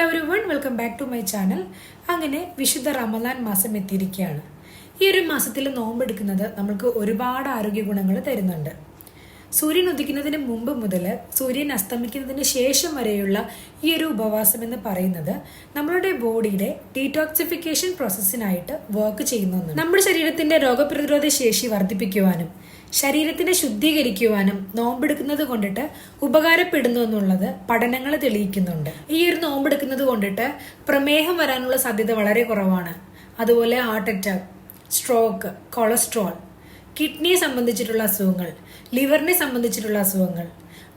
Hello one welcome back to my channel അങ്ങനെ വിശുദ്ധ റമദാൻ മാസം എത്തിയിരിക്കുകയാണ്. ഈ ഒരു മാസത്തിൽ നോമ്പെടുക്കുന്നത് നമുക്ക് ഒരുപാട് ആരോഗ്യ ഗുണങ്ങൾ തരുന്നുണ്ട്. സൂര്യൻ ഉദിക്കുന്നതിന് മുമ്പ് മുതൽ സൂര്യൻ അസ്തമിക്കുന്നതിന് ശേഷം വരെയുള്ള ഈ ഒരു ഉപവാസം എന്ന് പറയുന്നത് നമ്മളുടെ ബോഡിയുടെ ഡീടോക്സിഫിക്കേഷൻ പ്രോസസ്സിനായിട്ട് വർക്ക് ചെയ്യുന്ന നമ്മുടെ ശരീരത്തിന്റെ രോഗപ്രതിരോധ ശേഷി വർദ്ധിപ്പിക്കുവാനും ശരീരത്തിനെ ശുദ്ധീകരിക്കുവാനും നോമ്പെടുക്കുന്നത് കൊണ്ടിട്ട് ഉപകാരപ്പെടുന്നു എന്നുള്ളത് പഠനങ്ങൾ തെളിയിക്കുന്നുണ്ട്. ഈ ഒരു നോമ്പെടുക്കുന്നത് കൊണ്ടിട്ട് പ്രമേഹം വരാനുള്ള സാധ്യത വളരെ കുറവാണ്. അതുപോലെ ഹാർട്ട് അറ്റാക്ക് സ്ട്രോക്ക് കൊളസ്ട്രോൾ കിഡ്നിയെ സംബന്ധിച്ചിട്ടുള്ള അസുഖങ്ങൾ ലിവറിനെ സംബന്ധിച്ചിട്ടുള്ള അസുഖങ്ങൾ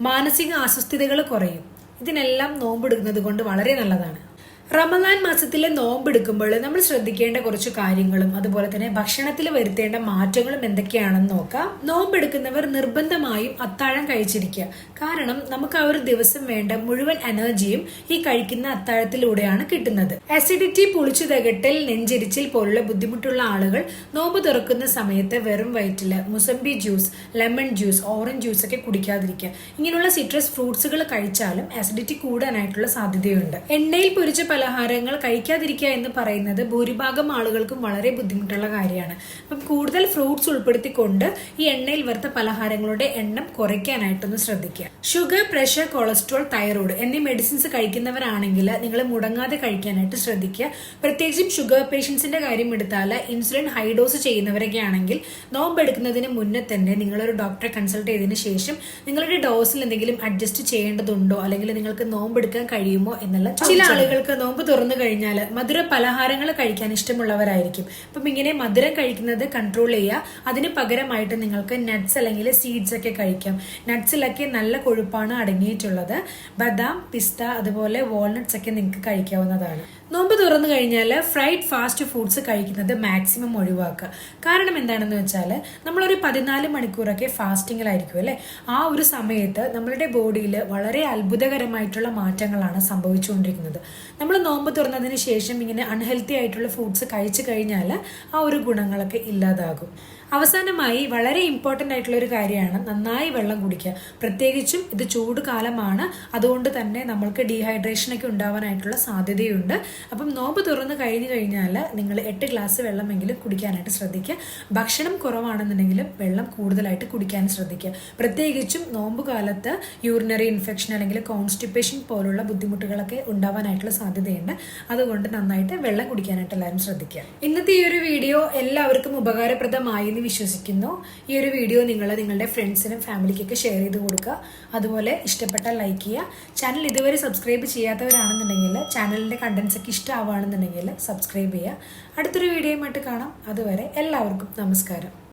മാനസിക അസ്വസ്ഥതകൾ കുറയും. ഇതിനെല്ലാം നോമ്പെടുക്കുന്നത് കൊണ്ട് വളരെ നല്ലതാണ്. റമദാൻ മാസത്തിലെ നോമ്പെടുക്കുമ്പോൾ നമ്മൾ ശ്രദ്ധിക്കേണ്ട കുറച്ച് കാര്യങ്ങളും അതുപോലെ തന്നെ ഭക്ഷണത്തിൽ വരുത്തേണ്ട മാറ്റങ്ങളും എന്തൊക്കെയാണെന്ന് നോക്കാം. നോമ്പെടുക്കുന്നവർ നിർബന്ധമായും അത്താഴം കഴിച്ചിരിക്കുക. കാരണം നമുക്ക് ആ ഒരു ദിവസം വേണ്ട മുഴുവൻ എനർജിയും ഈ കഴിക്കുന്ന അത്താഴത്തിലൂടെയാണ് കിട്ടുന്നത്. അസിഡിറ്റി പുളിച്ചു തകട്ടൽ നെഞ്ചരിച്ചിൽ പോലുള്ള ബുദ്ധിമുട്ടുള്ള ആളുകൾ നോമ്പ് തുറക്കുന്ന സമയത്ത് വെറും വയറ്റിൽ mosambi juice lemon juice orange juice ഒക്കെ കുടിക്കാതിരിക്കുക. ഇങ്ങനെയുള്ള സിട്രസ് ഫ്രൂട്ട്സുകൾ കഴിച്ചാലും അസിഡിറ്റി കൂടാനായിട്ടുള്ള സാധ്യതയുണ്ട്. എണ്ണയിൽ പൊരിച്ച പലഹാരങ്ങൾ കഴിക്കാതിരിക്കുക എന്ന് പറയുന്നത് ഭൂരിഭാഗം ആളുകൾക്കും വളരെ ബുദ്ധിമുട്ടുള്ള കാര്യമാണ്. അപ്പം കൂടുതൽ ഫ്രൂട്ട്സ് ഉൾപ്പെടുത്തിക്കൊണ്ട് ഈ എണ്ണയിൽ വറുത്ത പലഹാരങ്ങളുടെ എണ്ണം കുറയ്ക്കാനായിട്ടൊന്ന് ശ്രദ്ധിക്കുക. ഷുഗർ പ്രഷർ കൊളസ്ട്രോൾ തൈറോയ്ഡ് എന്നീ മെഡിസിൻസ് കഴിക്കുന്നവരാണെങ്കിൽ നിങ്ങൾ മുടങ്ങാതെ കഴിക്കാനായിട്ട് ശ്രദ്ധിക്കുക. പ്രത്യേകിച്ചും ഷുഗർ പേഷ്യൻസിന്റെ കാര്യം എടുത്താൽ ഇൻസുലിൻ ഹൈ ഡോസ് ചെയ്യുന്നവരൊക്കെ ആണെങ്കിൽ നോമ്പ് എടുക്കുന്നതിന് മുന്നേ തന്നെ നിങ്ങളൊരു ഡോക്ടറെ കൺസൾട്ട് ചെയ്തതിന് ശേഷം നിങ്ങളുടെ ഡോസിൽ എന്തെങ്കിലും അഡ്ജസ്റ്റ് ചെയ്യേണ്ടതുണ്ടോ? അല്ലെങ്കിൽ നിങ്ങൾക്ക് നോമ്പ് എടുക്കാൻ കഴിയുമോ? എന്നുള്ള ചില ആളുകൾക്ക് നോമ്പ് തുറന്നു കഴിഞ്ഞാൽ മധുര പലഹാരങ്ങൾ കഴിക്കാൻ ഇഷ്ടമുള്ളവരായിരിക്കും. അപ്പം ഇങ്ങനെ മധുരം കഴിക്കുന്നത് കൺട്രോൾ ചെയ്യുക. അതിന് പകരമായിട്ട് നിങ്ങൾക്ക് നട്ട്സ് അല്ലെങ്കിൽ സീഡ്സ് ഒക്കെ കഴിക്കാം. നട്ട്സിലൊക്കെ നല്ല കൊഴുപ്പാണ് അടങ്ങിയിട്ടുള്ളത്. ബദാം പിസ്ത അതുപോലെ വാൾനട്ട്സ് ഒക്കെ നിങ്ങൾക്ക് കഴിക്കാവുന്നതാണ്. നോമ്പ് തുറന്നു കഴിഞ്ഞാൽ ഫ്രൈഡ് ഫാസ്റ്റ് ഫുഡ്സ് കഴിക്കുന്നത് മാക്സിമം ഒഴിവാക്കുക. കാരണം എന്താണെന്ന് വെച്ചാൽ നമ്മളൊരു പതിനാല് മണിക്കൂറൊക്കെ ഫാസ്റ്റിങ്ങിലായിരിക്കും അല്ലേ? ആ ഒരു സമയത്ത് നമ്മളുടെ ബോഡിയിൽ വളരെ അത്ഭുതകരമായിട്ടുള്ള മാറ്റങ്ങളാണ് സംഭവിച്ചുകൊണ്ടിരിക്കുന്നത്. നമ്മൾ നോമ്പ് തുറന്നതിന് ശേഷം ഇങ്ങനെ അൺഹെൽത്തി ആയിട്ടുള്ള ഫുഡ്സ് കഴിച്ചു കഴിഞ്ഞാൽ ആ ഒരു ഗുണങ്ങളൊക്കെ ഇല്ലാതാകും. അവസാനമായി വളരെ ഇമ്പോർട്ടന്റ് ആയിട്ടുള്ള ഒരു കാര്യമാണ് നന്നായി വെള്ളം കുടിക്കുക. പ്രത്യേകിച്ചും ഇത് ചൂട് കാലമാണ്. അതുകൊണ്ട് തന്നെ നമ്മൾക്ക് ഡീഹൈഡ്രേഷനൊക്കെ ഉണ്ടാവാനായിട്ടുള്ള സാധ്യതയുണ്ട്. അപ്പം നോമ്പ് തുറന്ന് കഴിഞ്ഞു കഴിഞ്ഞാൽ നിങ്ങൾ എട്ട് ഗ്ലാസ് വെള്ളമെങ്കിലും കുടിക്കാനായിട്ട് ശ്രദ്ധിക്കുക. ഭക്ഷണം കുറവാണെന്നുണ്ടെങ്കിലും വെള്ളം കൂടുതലായിട്ട് കുടിക്കാൻ ശ്രദ്ധിക്കുക. പ്രത്യേകിച്ചും നോമ്പ് കാലത്ത് യൂറിനറി ഇൻഫെക്ഷൻ അല്ലെങ്കിൽ കോൺസ്റ്റിപ്പേഷൻ പോലുള്ള ബുദ്ധിമുട്ടുകളൊക്കെ ഉണ്ടാവാനായിട്ടുള്ള സാധ്യതയുണ്ട്. അതുകൊണ്ട് നന്നായിട്ട് വെള്ളം കുടിക്കാനായിട്ട് എല്ലാവരും ശ്രദ്ധിക്കുക. ഇന്നത്തെ ഈ ഒരു വീഡിയോ എല്ലാവർക്കും ഉപകാരപ്രദമായി എന്ന് വിശ്വസിക്കുന്നു. ഈ ഒരു വീഡിയോ നിങ്ങൾ നിങ്ങളുടെ ഫ്രണ്ട്സിനും ഫാമിലിക്കൊക്കെ ഷെയർ ചെയ്ത് കൊടുക്കുക. അതുപോലെ ഇഷ്ടപ്പെട്ടാൽ ലൈക്ക് ചെയ്യുക. ചാനൽ ഇതുവരെ സബ്സ്ക്രൈബ് ചെയ്യാത്തവരാണെന്നുണ്ടെങ്കിൽ ചാനലിന്റെ കണ്ടൻസ് ഒക്കെ ഇഷ്ടമാവുകയാണെന്നുണ്ടെങ്കിൽ സബ്സ്ക്രൈബ് ചെയ്യുക. അടുത്തൊരു വീഡിയോയുമായിട്ട് കാണാം. അതുവരെ എല്ലാവർക്കും നമസ്കാരം.